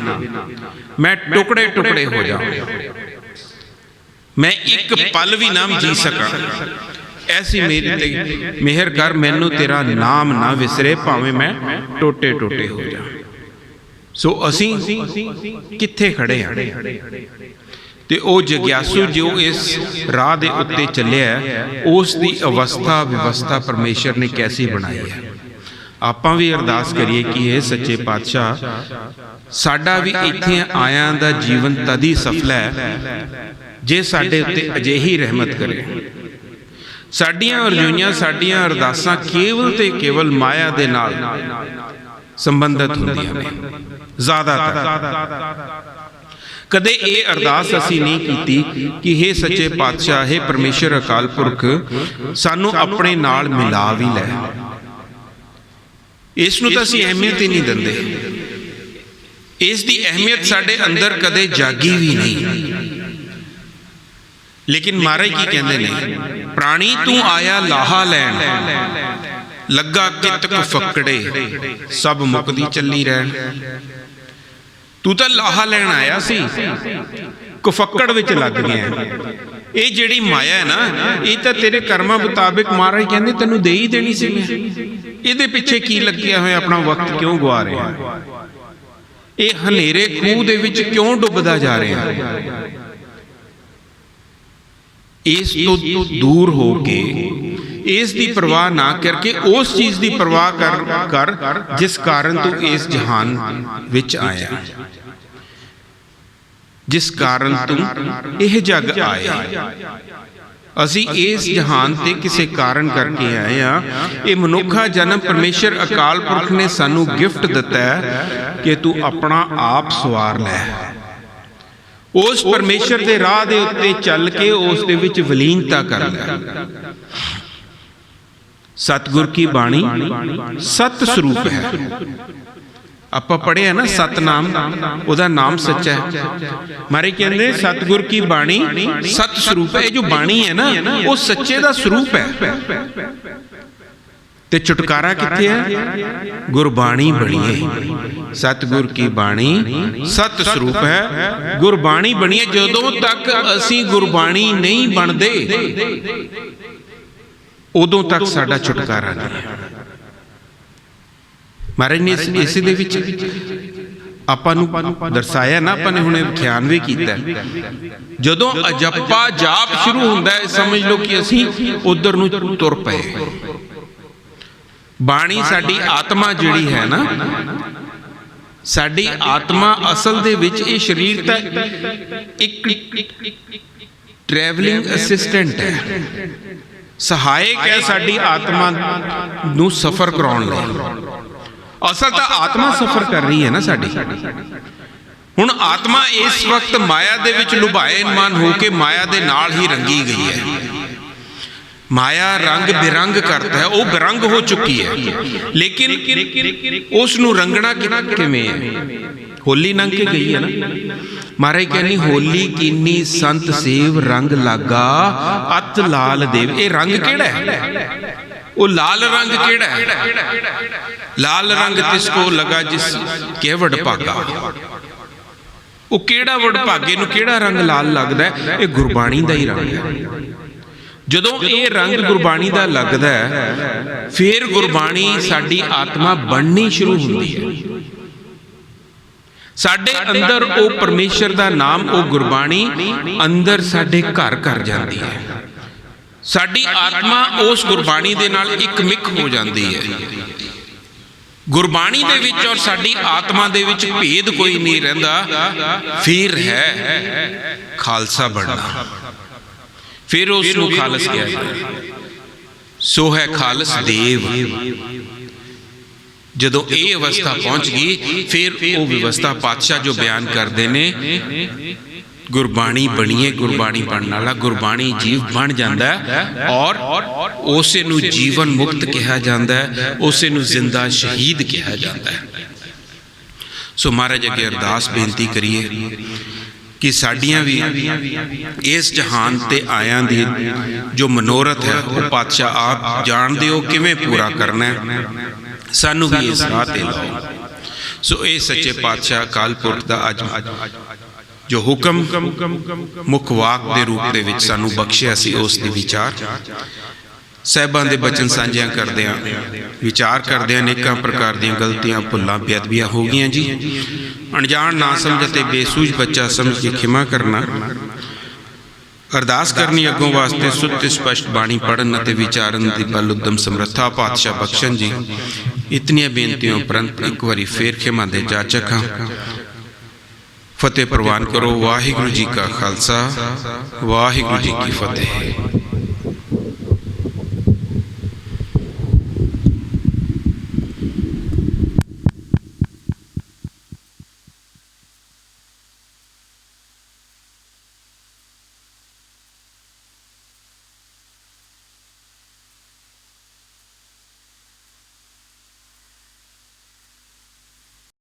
ਮੈਂ ਟੁਕੜੇ ਟੁਕੜੇ ਹੋ ਜਾਵਾਂ ਮੈਂ ਇੱਕ ਪਲ ਵੀ ਨਾ ਜੀ ਸਕਾਂ। ਐਸੀ ਮੇਰੀ ਤੇ ਮਿਹਰ ਕਰ, ਮੈਨੂੰ ਤੇਰਾ ਨਾਮ ਨਾ ਵਿਸਰੇ, ਭਾਵੇਂ ਮੈਂ ਟੋਟੇ ਟੋਟੇ ਹੋ ਜਾ। ਸੋ ਅਸੀਂ ਕਿੱਥੇ ਖੜੇ ਹਾਂ? ਤੇ ਉਹ ਜਗਿਆਸੂ ਜੋ ਇਸ ਰਾਹ ਦੇ ਉੱਤੇ ਚੱਲਿਆ ਉਸ ਦੀ ਅਵਸਥਾ ਵਿਵਸਥਾ ਪਰਮੇਸ਼ਰ ਨੇ ਕੈਸੀ ਬਣਾਈ ਹੈ। ਆਪਾਂ ਵੀ ਅਰਦਾਸ ਕਰੀਏ ਕਿ ਇਹ ਸੱਚੇ ਪਾਤਸ਼ਾਹ, ਸਾਡਾ ਵੀ ਇੱਥੇ ਆਇਆਂ ਦਾ ਜੀਵਨ ਤਦੀ ਸਫਲ ਹੈ, ਜੇ ਸਾਡੇ ਉੱਤੇ ਅਜਿਹੀ ਰਹਿਮਤ ਕਰੇ। ਸਾਡੀਆਂ ਅਰਜ਼ੋਈਆਂ ਸਾਡੀਆਂ ਅਰਦਾਸਾਂ ਕੇਵਲ ਤੇ ਕੇਵਲ ਮਾਇਆ ਦੇ ਨਾਲ ਸੰਬੰਧਿਤ ਹੁੰਦੀਆਂ ਨੇ। ਜ਼ਿਆਦਾਤਰ ਕਦੇ ਇਹ ਅਰਦਾਸ ਅਸੀਂ ਨਹੀਂ ਕੀਤੀ ਕਿ हे ਸੱਚੇ ਪਾਤਸ਼ਾਹ हे ਪਰਮੇਸ਼ਰ ਅਕਾਲ ਪੁਰਖ ਸਾਨੂੰ ਆਪਣੇ ਨਾਲ ਮਿਲਾ ਵੀ ਲੈ। ਇਸ ਨੂੰ ਤਾਂ ਅਸੀਂ ਅਹਿਮੀਅਤ ਹੀ ਨਹੀਂ ਦਿੰਦੇ। ਇਸ ਦੀ ਅਹਿਮੀਅਤ ਸਾਡੇ ਅੰਦਰ ਕਦੇ ਜਾਗੀ ਵੀ ਨਹੀਂ। ਲੇਕਿਨ ਮਹਾਰਾਜ ਕੀ ਕਹਿੰਦੇ ਨੇ? ਪ੍ਰਾਣੀ ਤੂੰ ਆਇਆ ਲਾਹਾ ਲੈਣ। ਲੱਗਾ ਕਿਤ ਕੁ ਫੱਕੜੇ। ਸਭ ਮੁਕਦੀ ਚੱਲੀ ਰਹਿਣ। ਤੂੰ ਤਾਂ ਲਾਹਾ ਲੈਣ ਆਇਆ ਸੀ। ਕੁਫੱਕੜ ਵਿੱਚ ਲੱਗ ਗਿਆ ਇਹ ਜਿਹੜੀ ਮਾਇਆ ਹੈ ਨਾ, ਇਹ ਤਾਂ ਤੇਰੇ ਕਰਮਾਂ ਮੁਤਾਬਿਕ ਮਹਾਰਾਜ ਕਹਿੰਦੇ ਤੈਨੂੰ ਦੇ ਹੀ ਦੇਣੀ ਸੀ। ਮੈਂ ਇਹਦੇ ਪਿੱਛੇ ਕੀ ਲੱਗਿਆ ਹੋਇਆ? ਆਪਣਾ ਵਕਤ ਕਿਉਂ ਗਵਾ ਰਿਹਾ? ਇਹ ਹਨੇਰੇ ਖੂਹ ਦੇ ਵਿੱਚ ਕਿਉਂ ਡੁੱਬਦਾ ਜਾ ਰਿਹਾ? ਇਸ ਤੋਂ ਦੂਰ ਹੋ ਕੇ ਇਸ ਦੀ ਪਰਵਾਹ ਨਾ ਕਰਕੇ ਉਸ ਚੀਜ਼ ਦੀ ਪਰਵਾਹ ਕਰ ਕਰ ਜਿਸ ਕਾਰਨ ਤੂੰ ਇਸ ਜਹਾਨ ਵਿੱਚ ਆਇਆ। ਜਿਸ ਕਾਰਨ ਤੂੰ ਇਹ ਜਗ ਆਇਆ। ਅਸੀਂ ਇਸ ਜਹਾਨ ਤੇ ਕਿਸੇ ਕਾਰਨ ਕਰਕੇ ਆਏ ਆ ਇਹ ਮਨੁੱਖਾ ਜਨਮ ਪਰਮੇਸ਼ਰ ਅਕਾਲ ਪੁਰਖ ਨੇ ਸਾਨੂੰ ਗਿਫਟ ਦਿੱਤਾ ਹੈ ਕਿ ਤੂੰ ਆਪਣਾ ਆਪ ਸਵਾਰ ਲੈ। ਉਸ ਪਰਮੇਸ਼ਰ ਦੇ ਰਾਹ ਦੇ ਉੱਤੇ ਚੱਲ ਕੇ ਉਸ ਦੇ ਵਿੱਚ ਵਿਲੀਨਤਾ ਕਰ ਲੈ। ਸਤਿਗੁਰ ਕੀ ਬਾਣੀ? ਸਤ ਸਰੂਪ ਹੈ। ਆਪਾਂ ਪੜ੍ਹਿਆ ਨਾ ਸਤਨਾਮ, ਉਹਦਾ ਨਾਮ ਸੱਚਾ ਹੈ। ਮਾਰੇ ਕਹਿੰਦੇ, ਸਤਿਗੁਰ ਕੀ ਬਾਣੀ? ਸਤ ਸਰੂਪ ਹੈ। ਇਹ ਜੋ ਬਾਣੀ ਹੈ ਨਾ, ਉਹ ਸੱਚੇ ਦਾ ਸਰੂਪ ਹੈ। ਤੇ ਛੁਟਕਾਰਾ ਕਿੱਥੇ ਹੈ? ਗੁਰਬਾਣੀ ਬਣੀਏ ਸਤਿਗੁਰ ਕੀ ਬਾਣੀ? ਸਤ ਸਰੂਪ ਹੈ। ਗੁਰਬਾਣੀ ਬਣੀਏ ਜਦੋਂ ਤੱਕ ਅਸੀਂ ਗੁਰਬਾਣੀ ਨਹੀਂ ਬਣਦੇ ਉਦੋਂ ਤੱਕ ਸਾਡਾ ਛੁਟਕਾਰਾ ਨਹੀਂ। ਹੈ ਮਹਾਰਾਜ ਨੇ ਇਸ- ਦੇ ਵਿੱਚ ਆਪਾਂ ਨੂੰ ਦਰਸਾਇਆ ਨਾ, ਆਪਾਂ ਨੇ ਹੁਣੇ ਵਿਖਿਆਨ ਵੀ ਕੀਤਾ। ਜਦੋਂ ਅਜੱਪਾ ਜਾਪ ਸ਼ੁਰੂ ਹੁੰਦਾ ਹੈ, ਸਮਝ ਲਓ ਕਿ ਅਸੀਂ ਉਧਰ ਨੂੰ ਤੁਰ ਪਏ। ਬਾਣੀ ਸਾਡੀ ਆਤਮਾ ਜਿਹੜੀ ਹੈ ਨਾ, ਸਾਡੀ ਆਤਮਾ ਅਸਲ ਦੇ ਵਿੱਚ ਇਹ ਸਰੀਰ ਤਾਂ ਇੱਕ ਟਰੈਵਲਿੰਗ ਅਸਿਸਟੈਂਟ ਹੈ। ਸਹਾਇਕ ਹੈ ਸਾਡੀ ਆਤਮਾ ਨੂੰ ਸਫ਼ਰ ਕਰਾਉਣ ਲਈ। ਅਸਲ ਤਾਂ ਆਤਮਾ ਸਫ਼ਰ ਕਰ ਰਹੀ ਹੈ ਨਾ ਸਾਡੀ। ਹੁਣ ਆਤਮਾ ਇਸ ਵਕਤ ਮਾਇਆ ਦੇ ਵਿੱਚ ਲੁਭਾਏਮਾਨ ਹੋ ਕੇ ਮਾਇਆ ਦੇ ਨਾਲ ਹੀ ਰੰਗੀ ਗਈ ਹੈ। ਮਾਇਆ ਰੰਗ ਬਿਰੰਗ ਕਰਦਾ ਹੈ, ਉਹ ਬਿਰੰਗ ਹੋ ਚੁੱਕੀ ਹੈ। ਲੇਕਿਨ ਉਸ ਨੂੰ ਰੰਗਣਾ ਕਿ- ਕਿਵੇਂ ਹੈ? ਹੋਲੀ ਲੰਘ ਕੇ ਗਈ ਹੈ ਨਾ। ਮਹਾਰਾਜ ਕਹਿੰਦੀ, ਹੋਲੀ ਕੀਨੀ ਸੰਤ ਸੇਵ ਰੰਗ ਲਾਗਾ, ਅਤ ਲਾਲ ਦੇਵ। ਇਹ ਰੰਗ ਕਿਹੜਾ ਹੈ? ਉਹ ਲਾਲ ਰੰਗ ਕਿਹੜਾ ਹੈ? ਲਾਲ ਰੰਗ ਤਿਸ ਕੋ ਲਗਾ ਜਿਸ ਕੇਵੜ ਭਾਗਾ। ਉਹ ਕਿਹੜਾ ਵਡ ਭਾਗੇ ਨੂੰ ਕਿਹੜਾ ਰੰਗ ਲਾਲ ਲੱਗਦਾ ਇਹ ਗੁਰਬਾਣੀ ਦਾ ਹੀ ਰੰਗ ਹੈ। ਜਦੋਂ ਇਹ ਰੰਗ ਗੁਰਬਾਣੀ ਦਾ ਲੱਗਦਾ ਹੈ, ਫਿਰ ਗੁਰਬਾਣੀ ਸਾਡੀ ਆਤਮਾ ਬਣਨੀ ਸ਼ੁਰੂ ਹੁੰਦੀ ਹੈ। ਸਾਡੇ ਅੰਦਰ ਉਹ ਪਰਮੇਸ਼ਰ ਦਾ ਨਾਮ ਉਹ ਗੁਰਬਾਣੀ ਅੰਦਰ ਸਾਡੇ ਘਰ ਕਰ ਜਾਂਦੀ ਹੈ। ਸਾਡੀ ਆਤਮਾ ਉਸ ਗੁਰਬਾਣੀ ਦੇ ਨਾਲ ਇੱਕ ਮਿਕ ਹੋ ਜਾਂਦੀ ਹੈ। ਗੁਰਬਾਣੀ ਦੇ ਵਿੱਚ ਔਰ ਸਾਡੀ ਆਤਮਾ ਦੇ ਵਿੱਚ ਭੇਦ ਕੋਈ ਨਹੀਂ ਰਹਿੰਦਾ। ਫਿਰ ਹੈ ਖਾਲਸਾ ਬਣਨਾ। ਫਿਰ ਉਸ ਨੂੰ ਖਾਲਸ ਕਿਹਾ ਜਾਂਦਾ ਸੋ ਹੈ ਖਾਲਸ ਦੇਵ। ਜਦੋਂ ਇਹ ਅਵਸਥਾ ਪਹੁੰਚ ਗਈ ਫਿਰ ਉਹ ਵਿਵਸਥਾ ਪਾਤਸ਼ਾਹ ਜੋ ਬਿਆਨ ਕਰਦੇ ਨੇ ਗੁਰਬਾਣੀ ਬਣੀਏ ਗੁਰਬਾਣੀ ਬਣਨ ਵਾਲਾ ਗੁਰਬਾਣੀ ਜੀਵ ਬਣ ਜਾਂਦਾ ਹੈ ਔਰ ਉਸੇ ਨੂੰ ਜੀਵਨ ਮੁਕਤ ਕਿਹਾ ਜਾਂਦਾ ਹੈ ਉਸੇ ਨੂੰ ਜ਼ਿੰਦਾ ਸ਼ਹੀਦ ਕਿਹਾ ਜਾਂਦਾ ਹੈ। ਸੋ ਮਹਾਰਾਜ ਅੱਗੇ ਅਰਦਾਸ ਬੇਨਤੀ ਕਰੀਏ ਕਿ ਸਾਡੀਆਂ ਵੀ ਇਸ ਜਹਾਨ ਤੇ ਆਇਆਂ ਦੀ ਜੋ ਮਨੋਰਥ ਹੈ ਉਹ ਪਾਤਸ਼ਾਹ ਆਪ ਜਾਣਦੇ ਹੋ ਕਿਵੇਂ ਪੂਰਾ ਕਰਨਾ ਹੈ। ਸਾਨੂੰ ਵੀ ਇਸ ਰਾਹ ਤੇ ਲਾਓ ਸੋ ਇਹ ਸੱਚੇ ਪਾਤਸ਼ਾਹ ਅਕਾਲ ਪੁਰਖ ਦਾ ਅੱਜ ਜੋ ਹੁਕਮ ਮੁੱਖ ਵਾਕ ਦੇ ਰੂਪ ਦੇ ਵਿੱਚ ਸਾਨੂੰ ਬਖਸ਼ਿਆ ਸੀ ਉਸ ਦੇ ਵਿਚਾਰ। ਸਹਿਬਾਂ ਦੇ ਬਚਨ ਸਾਂਝਿਆਂ ਕਰਦਿਆਂ ਵਿਚਾਰ ਕਰਦਿਆਂ ਅਨੇਕਾਂ ਪ੍ਰਕਾਰ ਦੀਆਂ ਗਲਤੀਆਂ ਭੁੱਲਾਂ ਬੇਅਦਬੀਆਂ ਹੋ ਗਈਆਂ ਜੀ। ਅਣਜਾਣ ਨਾ ਸਮਝ ਅਤੇ ਬੇਸੂਝ ਬੱਚਾ ਸਮਝ ਕੇ ਖਿਮਾ ਕਰਨਾ ਅਰਦਾਸ ਕਰਨੀ ਅੱਗੋਂ ਵਾਸਤੇ ਸੁੱਤ ਸਪਸ਼ਟ ਬਾਣੀ ਪੜਨ ਅਤੇ ਵਿਚਾਰਨ ਦੀ ਬਲ ਉਦਮ ਸਮਰੱਥਾ ਪਾਤਸ਼ਾਹ ਬਖਸ਼ਣ ਜੀ। ਇਤਨੀਆਂ ਬੇਨਤੀਆਂ ਉਪਰੰਤ ਇੱਕ ਵਾਰੀ ਫੇਰ ਖਿਮਾ ਦੇ ਜਾਚਕ। ਹਾਂ ਫਤਿਹ ਪ੍ਰਵਾਨ ਕਰੋ। ਵਾਹਿਗੁਰੂ ਜੀ ਕਾ ਖਾਲਸਾ। ਵਾਹਿਗੁਰੂ ਜੀ ਕੀ ਫਤਿਹ।